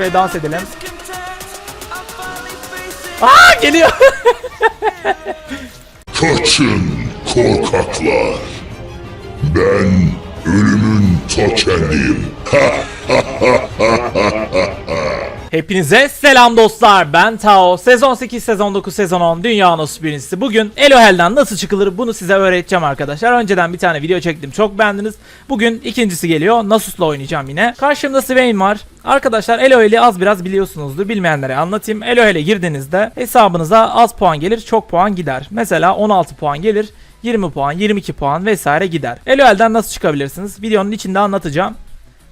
Şöyle dans edelim. Aa geliyor. Kaçın korkaklar. Ben ölümün ta kendiyim. Hepinize selam dostlar. Ben Tao. Sezon 8, sezon 9, sezon 10 Dünya Nosu birincisi. Bugün Elohel'den nasıl çıkılır bunu size öğreteceğim arkadaşlar. Önceden bir tane video çektim. Çok beğendiniz. Bugün ikincisi geliyor. Nasus'la oynayacağım yine. Karşımda Swain var. Arkadaşlar Elohel'i az biraz biliyorsunuzdur. Bilmeyenlere anlatayım. Elohel'e girdiğinizde hesabınıza az puan gelir, çok puan gider. Mesela 16 puan gelir. 20 puan, 22 puan vesaire gider. Elohel'den nasıl çıkabilirsiniz? Videonun içinde anlatacağım.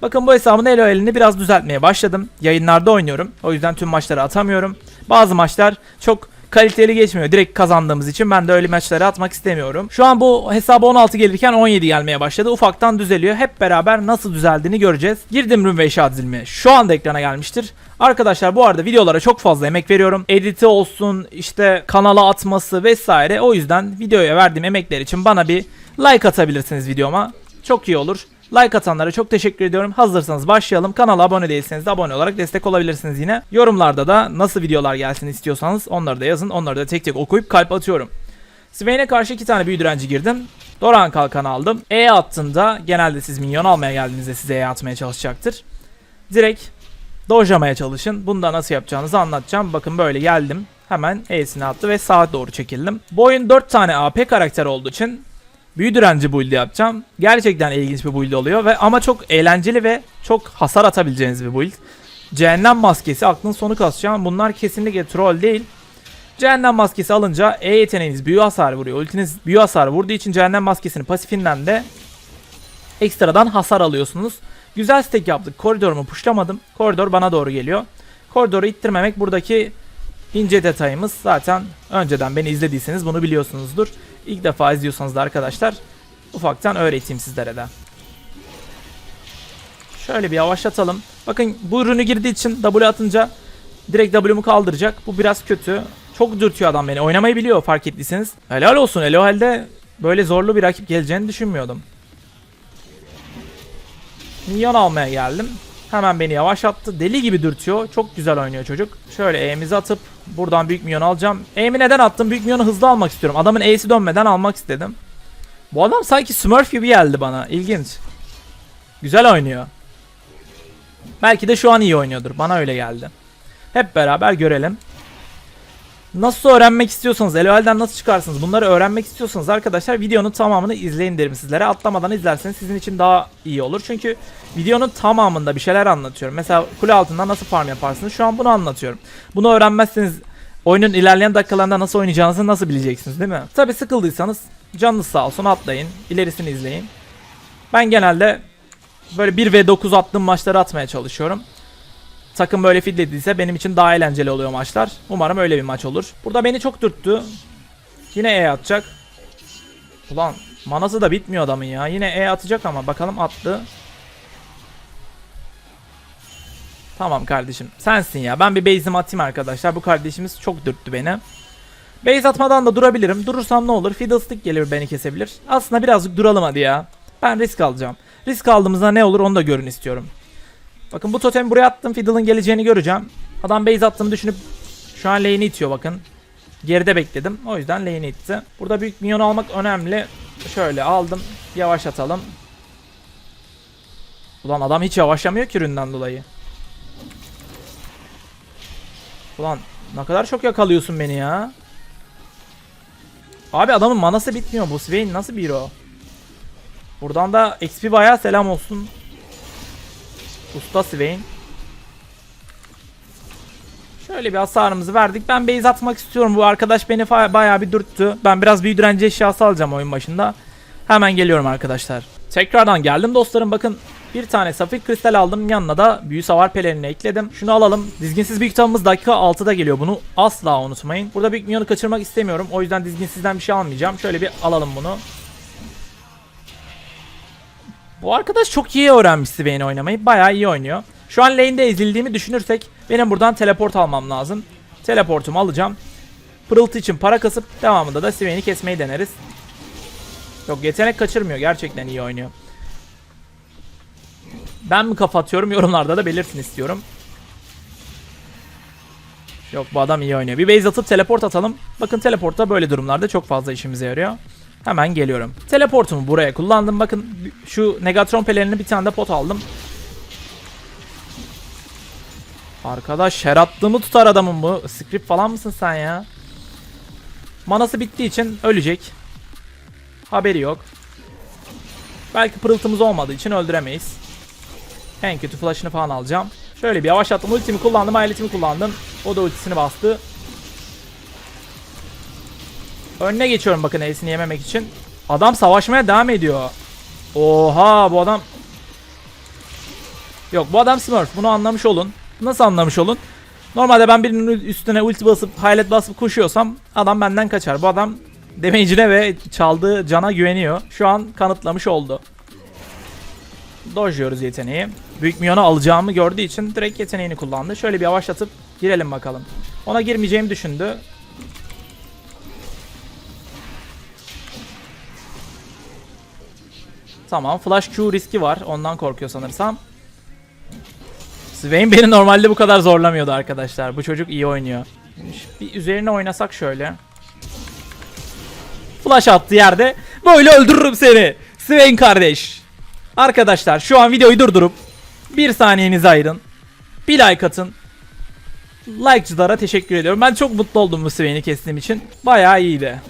Bakın bu hesabın Elohel'ini biraz düzeltmeye başladım. Yayınlarda oynuyorum. O yüzden tüm maçları atamıyorum. Bazı maçlar çok kaliteli geçmiyor. Direkt kazandığımız için ben de öyle maçları atmak istemiyorum. Şu an bu hesaba 16 gelirken 17 gelmeye başladı. Ufaktan düzeliyor. Hep beraber nasıl düzeldiğini göreceğiz. Girdim Rün ve İnşaat Zilmi. Şu anda ekrana gelmiştir. Arkadaşlar bu arada videolara çok fazla emek veriyorum. Editi olsun, işte kanala atması vesaire. O yüzden videoya verdiğim emekler için bana bir like atabilirsiniz videoma. Çok iyi olur. Like atanlara çok teşekkür ediyorum. Hazırsanız başlayalım. Kanala abone değilseniz de abone olarak destek olabilirsiniz yine. Yorumlarda da nasıl videolar gelsin istiyorsanız onları da yazın. Onları da tek tek okuyup kalp atıyorum. Swain'e karşı iki tane büyü direnci girdim. Doran kalkanı aldım. E attığında genelde siz minyon almaya geldiğinizde size E atmaya çalışacaktır. Direkt dojlamaya çalışın. Bunu da nasıl yapacağınızı anlatacağım. Bakın böyle geldim. Hemen E'sini attı ve sağa doğru çekildim. Bu oyun 4 tane AP karakter olduğu için büyü direnci build yapacağım. Gerçekten ilginç bir build oluyor ve ama çok eğlenceli ve çok hasar atabileceğiniz bir build. Cehennem maskesi aklın sonu kasacağım. Bunlar kesinlikle troll değil. Cehennem maskesi alınca E yeteneğiniz büyü hasarı vuruyor. Ultiniz büyü hasarı vurduğu için cehennem maskesinin pasifinden de ekstradan hasar alıyorsunuz. Güzel stack yaptık. Koridorumu pushlamadım. Koridor bana doğru geliyor. Koridoru ittirmemek buradaki ince detayımız. Zaten önceden beni izlediyseniz bunu biliyorsunuzdur. İlk defa izliyorsanız da arkadaşlar ufaktan öğreteyim sizlere de. Şöyle bir yavaşlatalım. Bakın bu ürünü girdiği için W atınca direkt W'mu kaldıracak. Bu biraz kötü. Çok dürtüyor adam beni. Oynamayı biliyor fark ettiyseniz. Helal olsun. Elohel'de böyle zorlu bir rakip geleceğini düşünmüyordum. Minyon almaya geldim. Hemen beni yavaşlattı. Deli gibi dürtüyor. Çok güzel oynuyor çocuk. Şöyle E'mizi atıp buradan büyük minyon alacağım. E'mi neden attım? Büyük minyonu hızlı almak istiyorum. Adamın E'si dönmeden almak istedim. Bu adam sanki Smurf gibi geldi bana. İlginç. Güzel oynuyor. Belki de şu an iyi oynuyordur. Bana öyle geldi. Hep beraber görelim. Nasıl öğrenmek istiyorsanız, LOL'den nasıl çıkarsınız bunları öğrenmek istiyorsanız arkadaşlar videonun tamamını izleyin derim sizlere. Atlamadan izlerseniz sizin için daha iyi olur. Çünkü videonun tamamında bir şeyler anlatıyorum. Mesela kule altında nasıl farm yaparsınız şu an bunu anlatıyorum. Bunu öğrenmezseniz oyunun ilerleyen dakikalarında nasıl oynayacağınızı nasıl bileceksiniz değil mi? Tabi sıkıldıysanız canınız sağ olsun atlayın. ilerisini izleyin. Ben genelde böyle 1 ve 9 attığım maçları atmaya çalışıyorum takım böyle fidlediyse benim için daha eğlenceli oluyor maçlar. Umarım öyle bir maç olur. Burada beni çok dürttü. Yine E atacak. Ulan manası da bitmiyor adamın ya. Yine E atacak ama bakalım attı. Tamam kardeşim. Sensin ya. Ben bir base'imi atayım arkadaşlar. Bu kardeşimiz çok dürttü beni. Base atmadan da durabilirim. Durursam ne olur? Fiddlestick gelir beni kesebilir. Aslında birazcık duralım hadi ya. Ben risk alacağım. Risk aldığımızda ne olur onu da görün istiyorum. Bakın bu totemi buraya attım. Fiddle'ın geleceğini göreceğim. Adam base attığımı düşünüp şu an lane'i itiyor bakın. Geride bekledim. O yüzden lane'i itti. Burada büyük minyon almak önemli. Şöyle aldım. Yavaşlatalım. Ulan adam hiç yavaşlamıyor ki üründen dolayı. Ulan ne kadar çok yakalıyorsun beni ya. Abi adamın manası bitmiyor. Bu Swain nasıl bir hero? Buradan da XP bayağı selam olsun. Usta Swain. Şöyle bir hasarımızı verdik. Ben base atmak istiyorum. Bu arkadaş beni bayağı bir dürttü. Ben biraz büyü direnci eşyası alacağım oyun başında. Hemen geliyorum arkadaşlar. Tekrardan geldim dostlarım. Bakın bir tane safir kristal aldım. Yanına da büyü savar pelerini ekledim. Şunu alalım. Dizginsiz büyük kitabımız dakika 6'da geliyor. Bunu asla unutmayın. Burada büyük minyonu kaçırmak istemiyorum. O yüzden dizginsizden bir şey almayacağım. Şöyle bir alalım bunu. Bu arkadaş çok iyi öğrenmiş Swain oynamayı. Bayağı iyi oynuyor. Şu an lane'de ezildiğimi düşünürsek benim buradan teleport almam lazım. Teleportumu alacağım. Pırıltı için para kasıp devamında da Swain'i kesmeyi deneriz. Yok yetenek kaçırmıyor. Gerçekten iyi oynuyor. Ben mi kafa atıyorum yorumlarda da belirtin istiyorum. Yok bu adam iyi oynuyor. Bir base atıp teleport atalım. Bakın teleportta böyle durumlarda çok fazla işimize yarıyor. Hemen geliyorum. Teleportumu buraya kullandım. Bakın şu Negatron pelerini bir tane de pot aldım. Arkadaş şer attığımı tutar adamın bu. Script falan mısın sen ya? Manası bittiği için ölecek. Haberi yok. Belki pırıltımız olmadığı için öldüremeyiz. En kötü flash'ını falan alacağım. Şöyle bir yavaşlattım. Ultimi kullandım. Aletimi kullandım. O da ultisini bastı. Önüne geçiyorum bakın Ace'ini yememek için. Adam savaşmaya devam ediyor. Oha bu adam... Yok bu adam Smurf. Bunu anlamış olun. Nasıl anlamış olun? Normalde ben birinin üstüne ulti basıp highlight basıp koşuyorsam adam benden kaçar. Bu adam damage'ine ve çaldığı cana güveniyor. Şu an kanıtlamış oldu. Dojluyoruz yeteneği. Büyük milyonu alacağımı gördüğü için direkt yeteneğini kullandı. Şöyle bir yavaşlatıp girelim bakalım. Ona girmeyeceğimi düşündü. Tamam. Flash Q riski var. Ondan korkuyor sanırsam. Swain beni normalde bu kadar zorlamıyordu arkadaşlar. Bu çocuk iyi oynuyor. Bir üzerine oynasak şöyle. Flash attı yerde. Böyle öldürürüm seni. Swain kardeş. Arkadaşlar şu an videoyu durdurup bir saniyenizi ayırın. Bir like atın. Like'cılara teşekkür ediyorum. Ben çok mutlu oldum bu Swain'i kestiğim için. Bayağı iyiydi.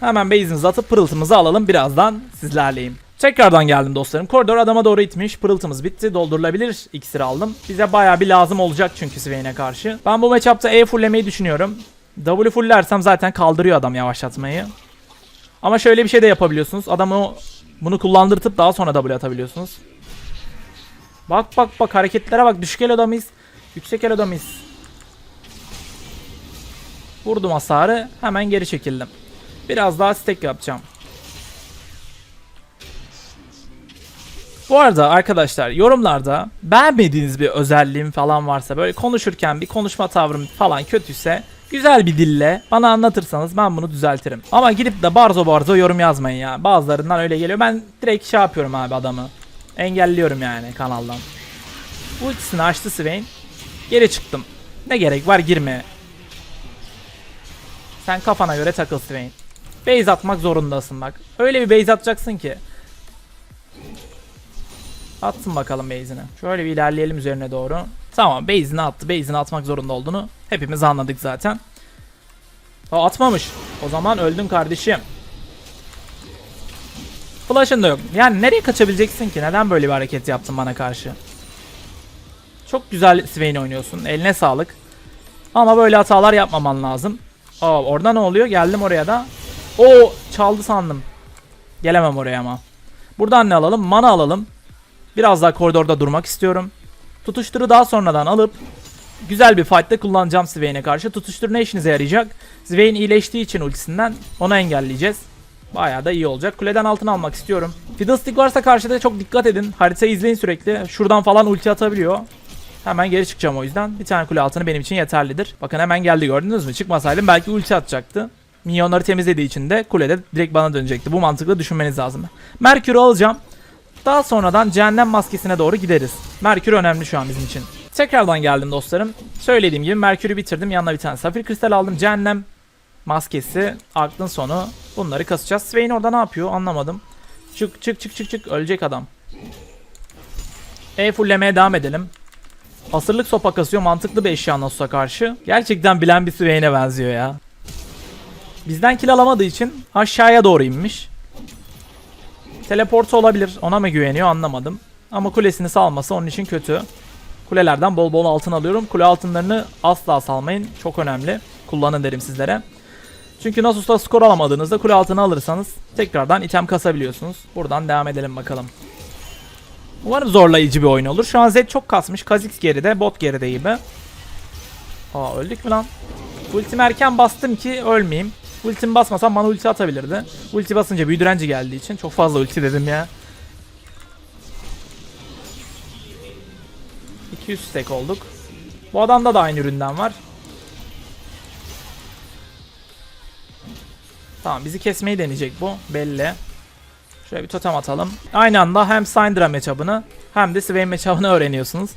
Hemen base'imizi atıp pırıltımızı alalım. Birazdan sizlerleyim. Tekrardan geldim dostlarım. Koridor adama doğru itmiş. Pırıltımız bitti. Doldurulabilir. İksiri aldım. Bize bayağı bir lazım olacak çünkü Swain'e karşı. Ben bu matchup'ta E fulllemeyi düşünüyorum. W fulllersem zaten kaldırıyor adam yavaşlatmayı. Ama şöyle bir şey de yapabiliyorsunuz. Adamı bunu kullandırtıp daha sonra W atabiliyorsunuz. Bak bak bak hareketlere bak. Düşük eloda mıyız? Yüksek eloda mıyız? Vurdum hasarı. Hemen geri çekildim. Biraz daha stack yapacağım. Bu arada arkadaşlar yorumlarda beğenmediğiniz bir özelliğim falan varsa böyle konuşurken bir konuşma tavrım falan kötüyse güzel bir dille bana anlatırsanız ben bunu düzeltirim. Ama gidip de barzo barzo yorum yazmayın ya. Bazılarından öyle geliyor. Ben direkt şey yapıyorum abi adamı. Engelliyorum yani kanaldan. Ultisini açtı Swain. Geri çıktım. Ne gerek var girmeye. Sen kafana göre takıl Swain. Base atmak zorundasın bak. Öyle bir base atacaksın ki. Atsın bakalım base'ini. Şöyle bir ilerleyelim üzerine doğru. Tamam base'ini attı. Base'ini atmak zorunda olduğunu hepimiz anladık zaten. O atmamış. O zaman öldün kardeşim. Flash'ın da yok. Yani nereye kaçabileceksin ki? Neden böyle bir hareket yaptın bana karşı? Çok güzel Swain oynuyorsun. Eline sağlık. Ama böyle hatalar yapmaman lazım. Aa, orada ne oluyor? Geldim oraya da. O çaldı sandım. Gelemem oraya ama. Buradan ne alalım? Mana alalım. Biraz daha koridorda durmak istiyorum. Tutuşturu daha sonradan alıp güzel bir fight'te kullanacağım Swain'e karşı. Tutuştur ne işinize yarayacak? Swain iyileştiği için ultisinden onu engelleyeceğiz. Bayağı da iyi olacak. Kuleden altın almak istiyorum. Fiddlestick varsa karşıda çok dikkat edin. Haritayı izleyin sürekli. Şuradan falan ulti atabiliyor. Hemen geri çıkacağım o yüzden. Bir tane kule altını benim için yeterlidir. Bakın hemen geldi gördünüz mü? Çıkmasaydım belki ulti atacaktı. Minyonları temizlediği için de kulede direkt bana dönecekti. Bu mantıklı düşünmeniz lazım. Merkür'ü alacağım. Daha sonradan cehennem maskesine doğru gideriz. Merkür önemli şu an bizim için. Tekrardan geldim dostlarım. Söylediğim gibi Merkür'ü bitirdim. Yanına bir tane safir kristal aldım. Cehennem maskesi, aklın sonu. Bunları kasacağız. Swain orada ne yapıyor anlamadım. Çık çık çık çık çık. Ölecek adam. E fulllemeye devam edelim. Asırlık sopa kasıyor. Mantıklı bir eşya Nasus'a karşı. Gerçekten bilen bir Swain'e benziyor ya. Bizden kill alamadığı için aşağıya doğru inmiş. Teleportu olabilir. Ona mı güveniyor anlamadım. Ama kulesini salması onun için kötü. Kulelerden bol bol altın alıyorum. Kule altınlarını asla salmayın. Çok önemli. Kullanın derim sizlere. Çünkü Nasus'ta skor alamadığınızda kule altını alırsanız tekrardan item kasabiliyorsunuz. Buradan devam edelim bakalım. Umarım zorlayıcı bir oyun olur. Şu an Zed çok kasmış. Kha'Zix geride, bot geride gibi. Aa öldük mü lan? Ultimi erken bastım ki ölmeyeyim. Ultimi basmasam bana ulti atabilirdi. Ulti basınca büyü direnci geldiği için çok fazla ulti dedim ya. 200 stack olduk. Bu adamda da aynı üründen var. Tamam bizi kesmeyi deneyecek bu belli. Şöyle bir totem atalım. Aynı anda hem Syndra matchup'ını hem de Swain matchup'ını öğreniyorsunuz.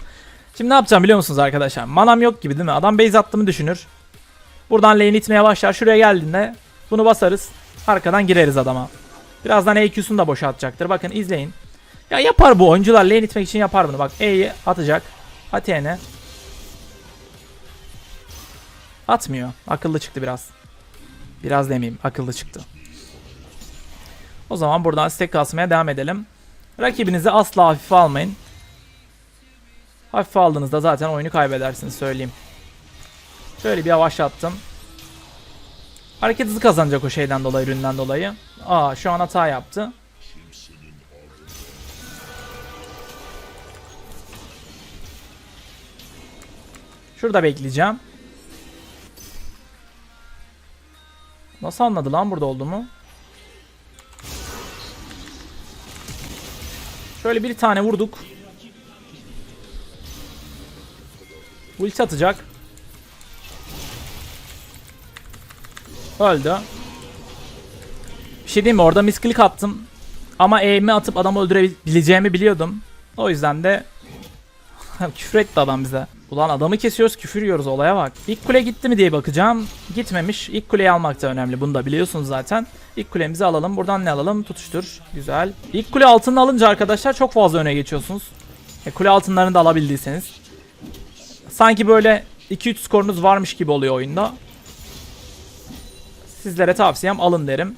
Şimdi ne yapacağım biliyor musunuz arkadaşlar? Manam yok gibi değil mi? Adam base attığımı düşünür. Buradan lane itmeye başlar. Şuraya geldiğinde bunu basarız. Arkadan gireriz adama. Birazdan EQ'sunu da boşaltacaktır. Bakın izleyin. Ya yapar bu oyuncular lane itmek için yapar bunu. Bak E'yi atacak. Atene. Atmıyor. Akıllı çıktı biraz. Biraz demeyeyim. Akıllı çıktı. O zaman buradan stack kasmaya devam edelim. Rakibinizi asla hafife almayın. Hafife aldığınızda zaten oyunu kaybedersiniz söyleyeyim. Şöyle bir yavaşlattım. Hareket hızı kazanacak o şeyden dolayı, üründen dolayı. Aa şu an hata yaptı. Şurada bekleyeceğim. Nasıl anladı lan burada olduğumu? Şöyle bir tane vurduk. Ulti atacak. Öldü. Bir şey diyeyim mi? Orada misklik attım. Ama aim'i atıp adamı öldürebileceğimi biliyordum. O yüzden de küfür etti adam bize. Ulan adamı kesiyoruz küfür yiyoruz olaya bak. İlk kule gitti mi diye bakacağım. Gitmemiş. İlk kuleyi almak da önemli. Bunu da biliyorsunuz zaten. İlk kulemizi alalım. Buradan ne alalım? Tutuştur. Güzel. İlk kule altını alınca arkadaşlar çok fazla öne geçiyorsunuz. E, kule altınlarını da alabildiyseniz. Sanki böyle 2-3 skorunuz varmış gibi oluyor oyunda. Sizlere tavsiyem alın derim.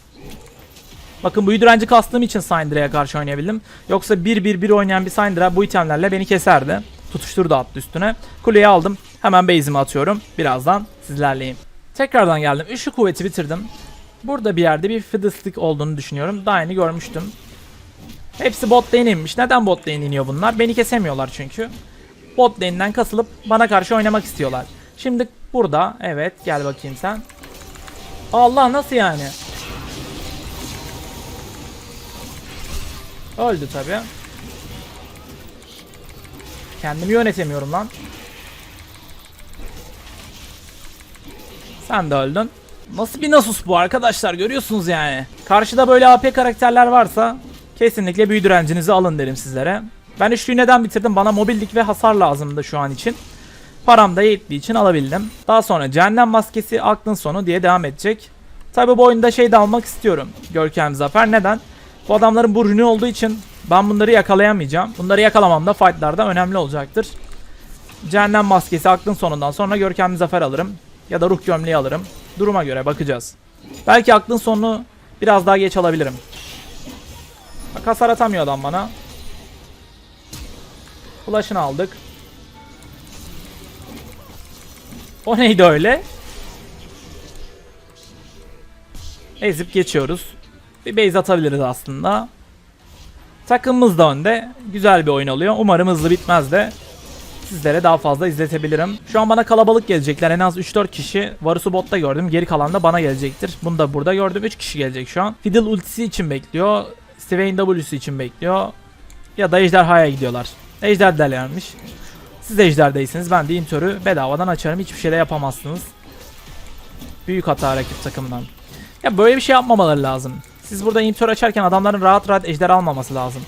Bakın bu direnci kastığım için Syndra'ya karşı oynayabildim. Yoksa 1-1-1 oynayan bir Syndra bu itemlerle beni keserdi. Tutuştur da attı üstüne. Kuleyi aldım. Hemen base'imi atıyorum. Birazdan sizlerleyim. Tekrardan geldim. Üçlü kuvveti bitirdim. Burada bir yerde bir fiddlestick olduğunu düşünüyorum. Daha görmüştüm. Hepsi bot lane inmiş. Neden bot lane iniyor bunlar? Beni kesemiyorlar çünkü. Bot lane'den kasılıp bana karşı oynamak istiyorlar. Şimdi burada evet gel bakayım sen. Allah nasıl yani? Öldü tabi. Kendimi yönetemiyorum lan. Sen de öldün. Nasıl bir Nasus bu arkadaşlar görüyorsunuz yani. Karşıda böyle AP karakterler varsa kesinlikle büyü direncinizi alın derim sizlere. Ben üçlüyü neden bitirdim? Bana mobillik ve hasar lazımdı şu an için. Param da yettiği için alabildim. Daha sonra cehennem maskesi aklın sonu diye devam edecek. Tabi bu oyunda şey de almak istiyorum. Görkem Zafer. Neden? Bu adamların bu rünü olduğu için ben bunları yakalayamayacağım. Bunları yakalamam da fightlarda önemli olacaktır. Cehennem maskesi aklın sonundan sonra Görkem Zafer alırım. Ya da ruh gömleği alırım. Duruma göre bakacağız. Belki aklın sonunu biraz daha geç alabilirim. Bak hasar atamıyor adam bana. Flash'ını aldık. O neydi öyle? Ezip geçiyoruz. Bir base atabiliriz aslında. Takımımız da önde. Güzel bir oyun oluyor. Umarım hızlı bitmez de sizlere daha fazla izletebilirim. Şu an bana kalabalık gelecekler. En az 3-4 kişi. Varus'u botta gördüm. Geri kalan da bana gelecektir. Bunu da burada gördüm. 3 kişi gelecek şu an. Fiddle ultisi için bekliyor. Swain W'su için bekliyor. Ya da Ejderha'ya gidiyorlar. Ejder derlermiş. Siz Ejder'deyseniz ben de intörü bedavadan açarım. Hiçbir şey de yapamazsınız. Büyük hata rakip takımdan. Ya böyle bir şey yapmamaları lazım. Siz burada intör açarken adamların rahat rahat ejder almaması lazım.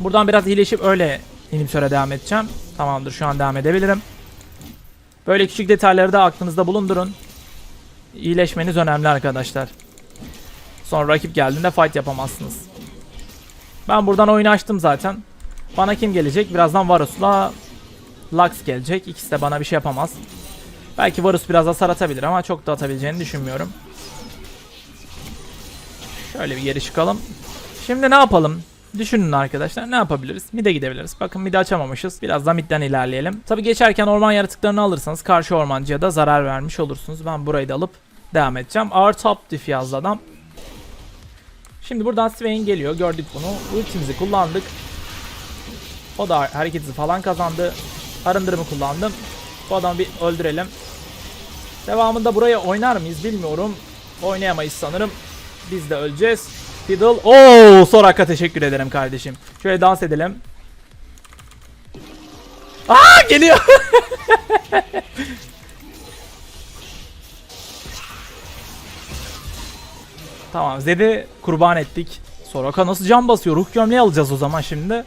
Buradan biraz iyileşip öyle inhibitör'e devam edeceğim. Tamamdır şu an devam edebilirim. Böyle küçük detayları da aklınızda bulundurun. İyileşmeniz önemli arkadaşlar. Sonra rakip geldiğinde fight yapamazsınız. Ben buradan oyunu açtım zaten. Bana kim gelecek? Birazdan Varus'la Lux gelecek. İkisi de bana bir şey yapamaz. Belki Varus biraz hasar atabilir ama çok da atabileceğini düşünmüyorum. Şöyle bir geri çıkalım. Şimdi ne yapalım? Düşünün arkadaşlar ne yapabiliriz? Mid'e gidebiliriz. Bakın mid'i açamamışız. Biraz da mid'den ilerleyelim. Tabi geçerken orman yaratıklarını alırsanız karşı ormancıya da zarar vermiş olursunuz. Ben burayı da alıp devam edeceğim. Ağır top diff yazdı adam. Şimdi buradan Swain geliyor. Gördük bunu. Ultimizi kullandık. O da hareket hızı falan kazandı. Arındırımı kullandım. Bu adamı bir öldürelim. Devamında buraya oynar mıyız bilmiyorum. Oynayamayız sanırım. Biz de öleceğiz. Fiddle. Oo, Soraka teşekkür ederim kardeşim. Şöyle dans edelim. Aa geliyor. tamam Zed'i kurban ettik. Soraka nasıl can basıyor? Ruh gömleği alacağız o zaman şimdi.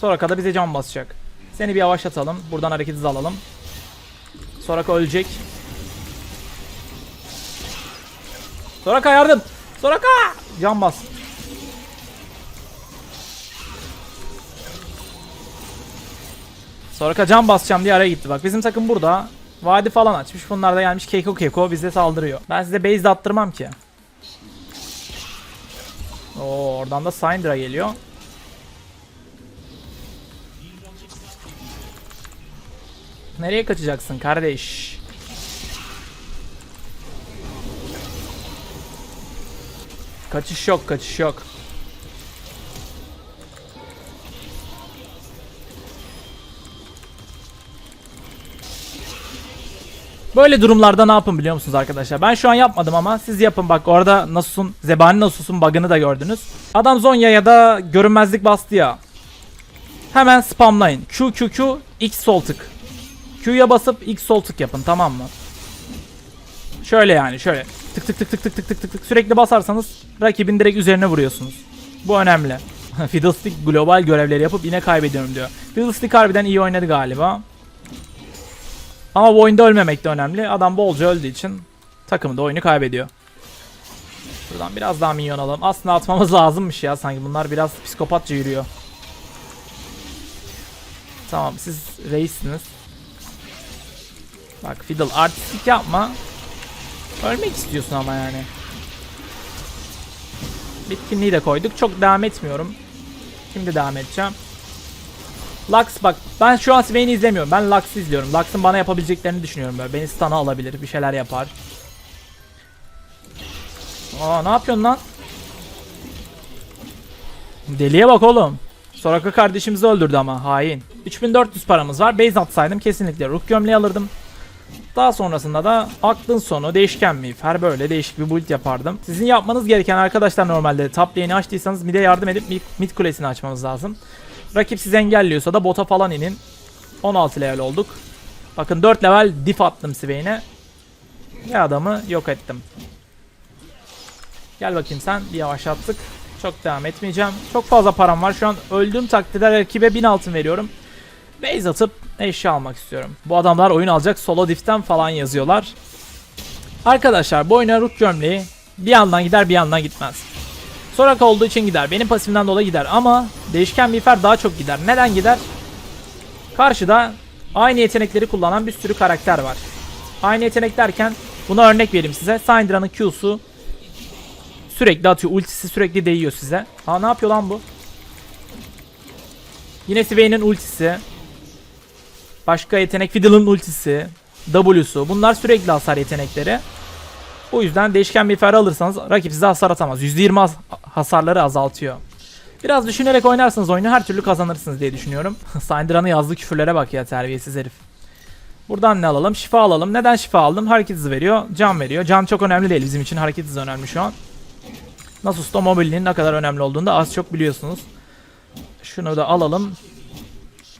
Soraka da bize can basacak. Seni bir yavaşlatalım. Buradan hareket hızı alalım. Soraka ölecek. Soraka yardım. Soraka! Can bas. Soraka can basacağım diye araya gitti. Bak bizim takım burada. Vadi falan açmış. Bunlar da gelmiş keko keko bize saldırıyor. Ben size base attırmam ki. Oo oradan da Syndra geliyor. Nereye kaçacaksın kardeş? Kaçış yok, kaçış yok. Böyle durumlarda ne yapın biliyor musunuz arkadaşlar? Ben şu an yapmadım ama siz yapın bak orada Nasus'un Zebani Nasus'un bug'ını da gördünüz. Adam Zonya ya da görünmezlik bastı ya. Hemen spamlayın. Q Q Q X sol tık. Q'ya basıp X sol tık yapın tamam mı? Şöyle yani şöyle. Tık tık tık tık tık tık tık tık tık sürekli basarsanız rakibin direkt üzerine vuruyorsunuz. Bu önemli. Fiddlestick global görevleri yapıp yine kaybediyorum diyor. Fiddlestick harbiden iyi oynadı galiba. Ama bu oyunda ölmemek de önemli. Adam bolca öldüğü için takımı da oyunu kaybediyor. Buradan biraz daha minyon alalım. Aslında atmamız lazımmış ya sanki bunlar biraz psikopatça yürüyor. Tamam siz reissiniz. Bak Fiddle artistik yapma. Ölmek istiyorsun ama yani. Bitkinliği de koyduk. Çok devam etmiyorum. Şimdi devam edeceğim. Lux bak ben şu an Swain'i izlemiyorum. Ben Lux'ı izliyorum. Lux'ın bana yapabileceklerini düşünüyorum böyle. Beni stun'a alabilir. Bir şeyler yapar. Aa ne yapıyorsun lan? Deliye bak oğlum. Soraka kardeşimizi öldürdü ama hain. 3400 paramız var. Base atsaydım kesinlikle ruh gömleği alırdım. Daha sonrasında da aklın sonu değişken mi? Her böyle değişik bir build yapardım. Sizin yapmanız gereken arkadaşlar normalde top lane'i açtıysanız mid'e yardım edip mid, kulesini açmanız lazım. Rakip sizi engelliyorsa da bota falan inin. 16 level olduk. Bakın 4 level diff attım Swain'e. Ve adamı yok ettim. Gel bakayım sen bir yavaşlattık. Çok devam etmeyeceğim. Çok fazla param var. Şu an öldüğüm takdirde rakibe 1000 altın veriyorum. Base atıp eşya almak istiyorum. Bu adamlar oyun alacak solo diff'ten falan yazıyorlar. Arkadaşlar bu oyuna root gömleği bir yandan gider bir yandan gitmez. Soraka olduğu için gider. Benim pasifimden dolayı gider ama değişken miğfer daha çok gider. Neden gider? Karşıda aynı yetenekleri kullanan bir sürü karakter var. Aynı yetenek derken buna örnek vereyim size. Syndra'nın Q'su sürekli atıyor. Ultisi sürekli değiyor size. Aa ne yapıyor lan bu? Yine Swain'in ultisi. Başka yetenek Fiddle'ın ultisi. W'su. Bunlar sürekli hasar yetenekleri. O yüzden değişken bir fer alırsanız rakip size hasar atamaz. %20 has- hasarları azaltıyor. Biraz düşünerek oynarsanız oyunu her türlü kazanırsınız diye düşünüyorum. Syndra'nın yazdığı küfürlere bak ya terbiyesiz herif. Buradan ne alalım? Şifa alalım. Neden şifa aldım? Hareket hızı veriyor. Can veriyor. Can çok önemli değil bizim için. Hareket hızı önemli şu an. Nasus'ta mobilinin ne kadar önemli olduğunu da az çok biliyorsunuz. Şunu da alalım.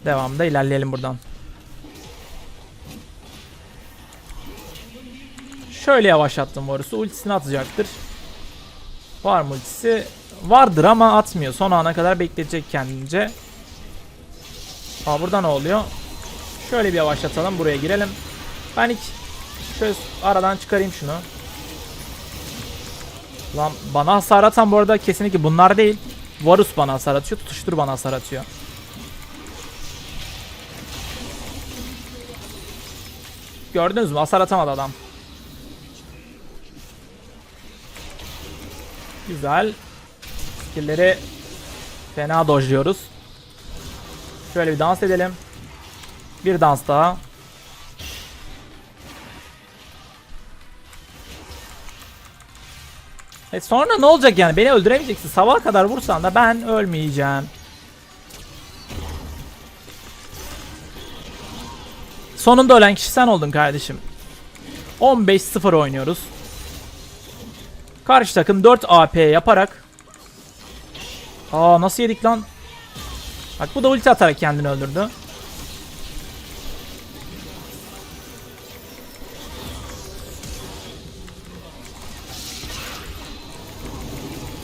Devamında ilerleyelim buradan. Şöyle yavaşlattım Varus'u. Ultisini atacaktır. Var mı ultisi? Vardır ama atmıyor. Son ana kadar bekletecek kendince. Aa burada ne oluyor? Şöyle bir yavaşlatalım. Buraya girelim. Ben ilk şöyle aradan çıkarayım şunu. Lan bana hasar atan bu arada kesinlikle bunlar değil. Varus bana hasar atıyor. Tutuştur bana hasar atıyor. Gördünüz mü? Hasar atamadı adam. Güzel. Skill'leri fena dojluyoruz. Şöyle bir dans edelim. Bir dans daha. E sonra ne olacak yani? Beni öldüremeyeceksin. Sabaha kadar vursan da ben ölmeyeceğim. Sonunda ölen kişi sen oldun kardeşim. 15-0 oynuyoruz. Karşı takım 4 AP yaparak Aa nasıl yedik lan? Bak bu da ulti atarak kendini öldürdü.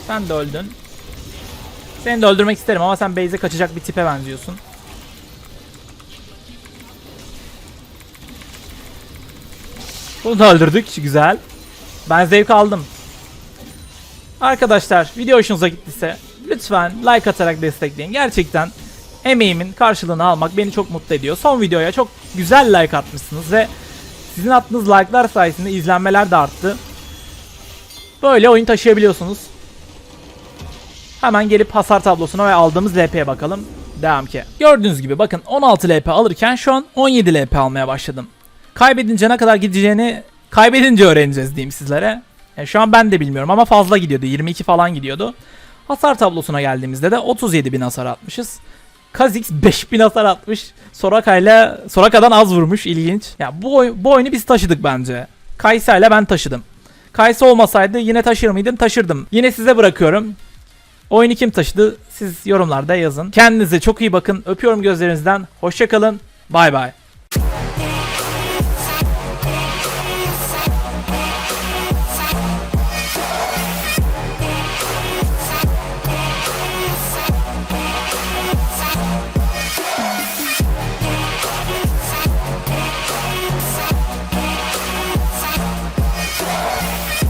Sen de öldün. Seni de öldürmek isterim ama sen base'e kaçacak bir tipe benziyorsun. Bunu da öldürdük. Güzel. Ben zevk aldım. Arkadaşlar video hoşunuza gittiyse lütfen like atarak destekleyin. Gerçekten emeğimin karşılığını almak beni çok mutlu ediyor. Son videoya çok güzel like atmışsınız ve sizin attığınız like'lar sayesinde izlenmeler de arttı. Böyle oyun taşıyabiliyorsunuz. Hemen gelip hasar tablosuna ve aldığımız LP'ye bakalım. Devam ki. Gördüğünüz gibi bakın 16 LP alırken şu an 17 LP almaya başladım. Kaybedince ne kadar gideceğini kaybedince öğreneceğiz diyeyim sizlere. Yani şu an ben de bilmiyorum ama fazla gidiyordu. 22 falan gidiyordu. Hasar tablosuna geldiğimizde de 37 bin hasar atmışız. Kha'Zix 5000 hasar atmış. Soraka'yla Soraka'dan az vurmuş. ilginç. Ya bu oy- bu oyunu biz taşıdık bence. Kaysa ile ben taşıdım. Kaysa olmasaydı yine taşır mıydım? Taşırdım. Yine size bırakıyorum. Oyunu kim taşıdı? Siz yorumlarda yazın. Kendinize çok iyi bakın. Öpüyorum gözlerinizden. Hoşçakalın. Bay bay.